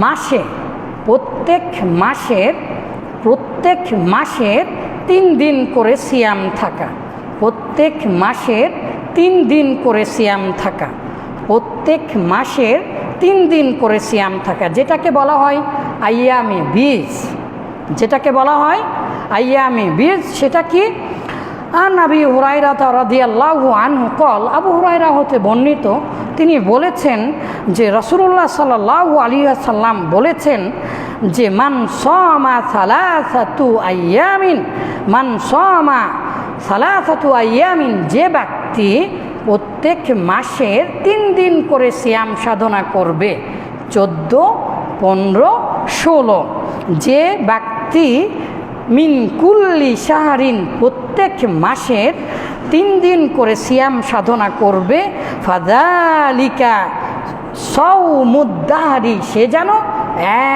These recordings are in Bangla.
মাসে, প্রত্যেক মাসের প্রত্যেক মাসের তিন দিন করে সিয়াম থাকা। প্রত্যেক মাসের তিন দিন করে সিয়াম থাকা। প্রত্যেক মাসের তিন দিন করে সিয়াম থাকা। যেটাকে বলা হয় আইয়ামে বীজ। যেটাকে বলা হয় আইয়ামে বীজ, সেটা কি? আন আবি হুরাইরা রাদিয়াল্লাহু আনহু কল, আবু হুরাইরা হতে বর্ণিত, তিনি বলেছেন যে রসুল্লাহ সাল্লাহ আলী সাল্লাম বলেছেন যে, মান সমা সালাসাতু আয়ামিন মান সমা সালাসাতু আয়ামিন যে ব্যক্তি প্রত্যেক মাসের তিন দিন করে সিয়াম সাধনা করবে, চোদ্দ, পনেরো, ষোলো, যে ব্যক্তি মিন কুল্লি সাহারিন প্রত্যেক মাসের তিন দিন করে সিয়াম সাধনা করবে। ফাদালিকা সৌমুদ্দাহারি সে যেন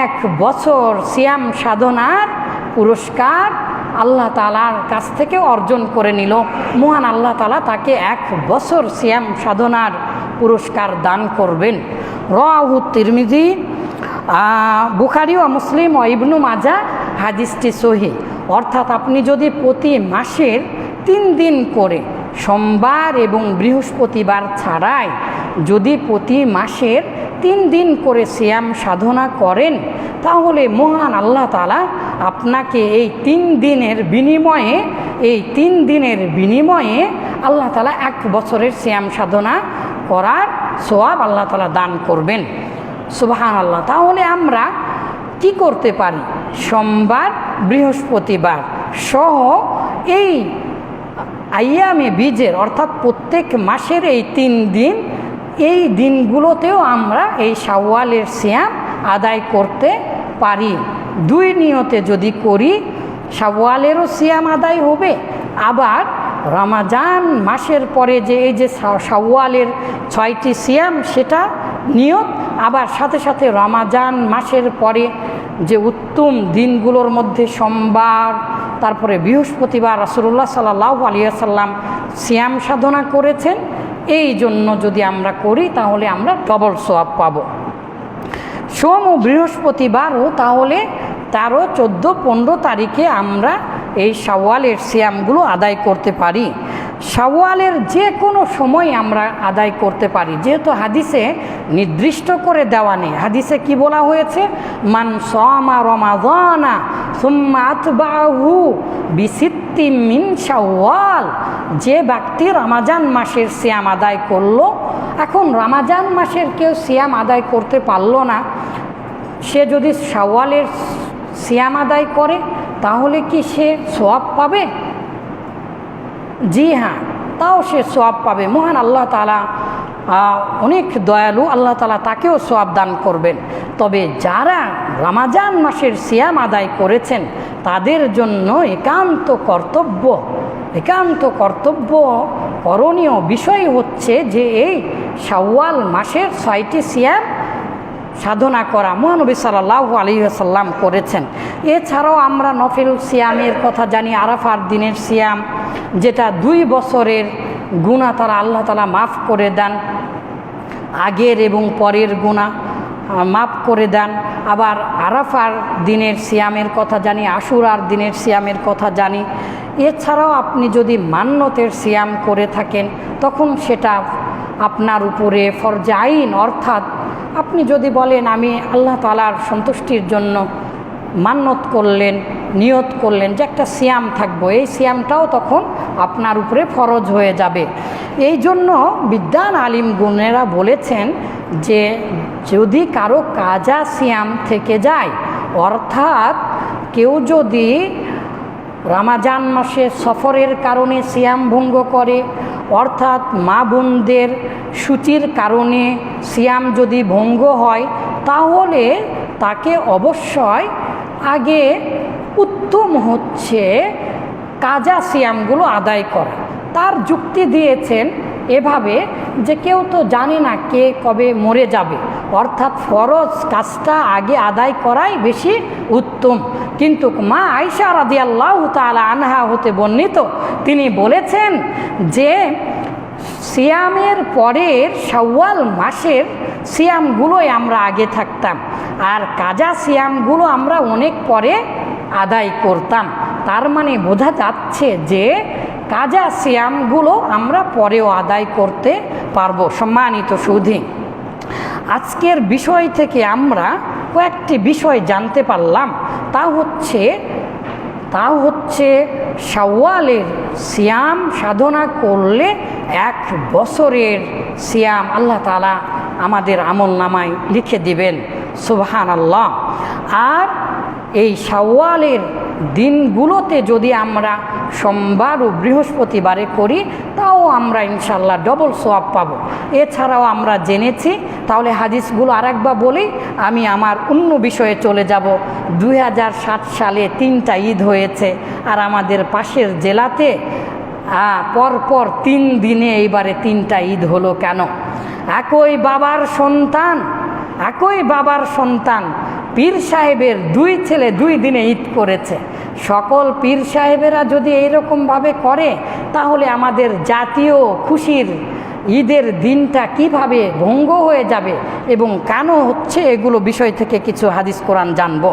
এক বছর সিয়াম সাধনার পুরস্কার আল্লাহ তালার কাছ থেকে অর্জন করে নিল। মহান আল্লাহ তালা তাকে এক বছর সিয়াম সাধনার পুরস্কার দান করবেন। রাহু তিরমিজি বুখারি ও মুসলিম ও ইবনু মাজা হাদিসটি সহি। অর্থাৎ আপনি যদি প্রতি মাসের তিন দিন করে সোমবার এবং বৃহস্পতিবার ছাড়াই যদি প্রতি মাসের তিন দিন করে শ্যাম সাধনা করেন, তাহলে মহান আল্লাহ তালা আপনাকে এই তিন দিনের বিনিময়ে, এই তিন দিনের বিনিময়ে আল্লাহ তালা এক বছরের শ্যাম সাধনা করার সোয়াব আল্লাহ তালা দান করবেন। সুবাহান আল্লাহ তাহলে আমরা কি করতে পারি? সোমবার, বৃহস্পতিবার সহ এই আইয়ামে বীজের, অর্থাৎ প্রত্যেক মাসের এই তিন দিন, এই দিনগুলোতেও আমরা এই সাওয়ালের সিয়াম আদায় করতে পারি। দুই নিয়তে যদি করি সাওয়ালেরও সিয়াম আদায় হবে। আবার রমাজান মাসের পরে যে এই যে সাওয়ালের ছয়টি সিয়াম, সেটা নিয়ত। আবার সাথে সাথে রমাজান মাসের পরে যে উত্তম দিনগুলোর মধ্যে সোমবার, তারপরে বৃহস্পতিবার রাসুল্লাহ সাল্লাহ আলিয়াসাল্লাম সিয়াম সাধনা করেছেন, এই জন্য যদি আমরা করি তাহলে আমরা ডবল সোয়াব পাব। সোম ও বৃহস্পতিবারও তাহলে তেরো, চোদ্দ, পনেরো তারিখে আমরা এই সওয়ালের সিয়ামগুলো আদায় করতে পারি। সাওয়ালের যে কোনো সময় আমরা আদায় করতে পারি। যেহেতু হাদিসে নির্দিষ্ট করে দেওয়া নেই। হাদিসে কি বলা হয়েছে? মান সমা রমাদানা সুম্মাত বাহু বিসিত্তি মিন সাওয়াল যে ব্যক্তি রমাজান মাসের সিয়াম আদায় করল, এখন রমাজান মাসের কেউ সিয়াম আদায় করতে পারল না। সে যদি সাওয়ালের সিয়াম আদায় করে, তাহলে কি সে সোয়াব পাবে? জি হ্যাঁ তাও সে সোয়াব পাবে। মহান আল্লাহ তালা অনেক দয়ালু আল্লাহ তালা তাকেও সোয়াব দান করবেন। তবে যারা রামাজান মাসের সিয়াম আদায় করেছেন, তাদের জন্য একান্ত কর্তব্য একান্ত কর্তব্য করণীয় বিষয় হচ্ছে যে এই শাওয়াল মাসের ছয়টি সিয়াম সাধনা করা। মহানবী সাল্লাহ আলী সাল্লাম করেছেন। এছাড়াও আমরা নফিল সিয়ামের কথা জানি, আরাফার দিনের সিয়াম যেটা দুই বছরের গুণা তারা আল্লাহ তালা মাফ করে দেন, আগের এবং পরের গুণা মাফ করে দেন। আবার আরাফার দিনের সিয়ামের কথা জানি, আশুরার দিনের সিয়ামের কথা জানি। এছাড়াও আপনি যদি মান্যতের সিয়াম করে থাকেন, তখন সেটা আপনার উপরে ফরজে আইন, অর্থাৎ আপনি যদি বলেন, আমি আল্লাহ তালার সন্তুষ্টির জন্য মান্যত করলেন নিয়ত করলেন যে একটা সিয়াম থাকব। এই সিয়ামটাও তখন আপনার উপরে ফরজ হয়ে যাবে। এই জন্য বিদ্যান আলিম গুণেরা বলেছেন যে যদি কারও কাজা সিয়াম থেকে যায়, অর্থাৎ কেউ যদি রামাজান মাসে সফরের কারণে সিয়াম ভঙ্গ করে, অর্থাৎ মা বোনদের সূচির কারণে সিয়াম যদি ভঙ্গ হয়, তাহলে তাকে অবশ্যই আগে উত্তম হচ্ছে কাজা সিয়ামগুলো আদায় করা। তার যুক্তি দিয়েছেন এভাবে যে কেউ তো জানে না কে কবে মরে যাবে। অর্থাৎ ফরজ কাজটা আগে আদায় করাই বেশি উত্তম। কিন্তু মা আয়সা রাদি আল্লাহ তালা আনহা হতে বর্ণিত, তিনি বলেছেন যে সিয়ামের পরের সাওয়াল মাসের সিয়ামগুলোই আমরা আগে থাকতাম। আর কাজা সিয়ামগুলো আমরা অনেক পরে আদায় করতাম। তার মানে বোঝা যাচ্ছে যে কাজা সিয়ামগুলো আমরা পরেও আদায় করতে পারব। সম্মানিত সুধী, আজকের বিষয় থেকে আমরা কয়েকটি বিষয় জানতে পারলাম। তা হচ্ছে তা হচ্ছে শাওয়ালের সিয়াম সাধনা করলে এক বছরের সিয়াম আল্লাহ তালা আমাদের আমল নামায় লিখে দিবেন। সুবহান আল্লাহ আর এই শাওয়ালের দিনগুলোতে যদি আমরা সোমবার ও বৃহস্পতিবারে করি, তাও আমরা ইনশাল্লাহ ডবল সোয়াব পাবো। এছাড়াও আমরা জেনেছি, তাহলে হাদিসগুলো আরেকবার বলি, আমি আমার অন্য বিষয়ে চলে যাব। দু হাজার সাত সালে তিনটা ঈদ হয়েছে, আর আমাদের পাশের জেলাতে পরপর তিন দিনে এইবারে তিনটা ঈদ হলো কেন? একই বাবার সন্তান, একই বাবার সন্তান পীর সাহেবের দুই ছেলে দুই দিনে ঈদ করেছে। সকল পীর সাহেবেরা যদি এইরকমভাবে করে, তাহলে আমাদের জাতীয় খুশির ঈদের দিনটা কীভাবে ভঙ্গ হয়ে যাবে এবং কেন হচ্ছে এগুলো বিষয় থেকে কিছু হাদিস কোরআন জানব।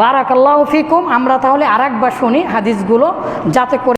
বারাকাল্লাহ ফিকুম, আমরা তাহলে আর একবার শুনি হাদিসগুলো যাতে করে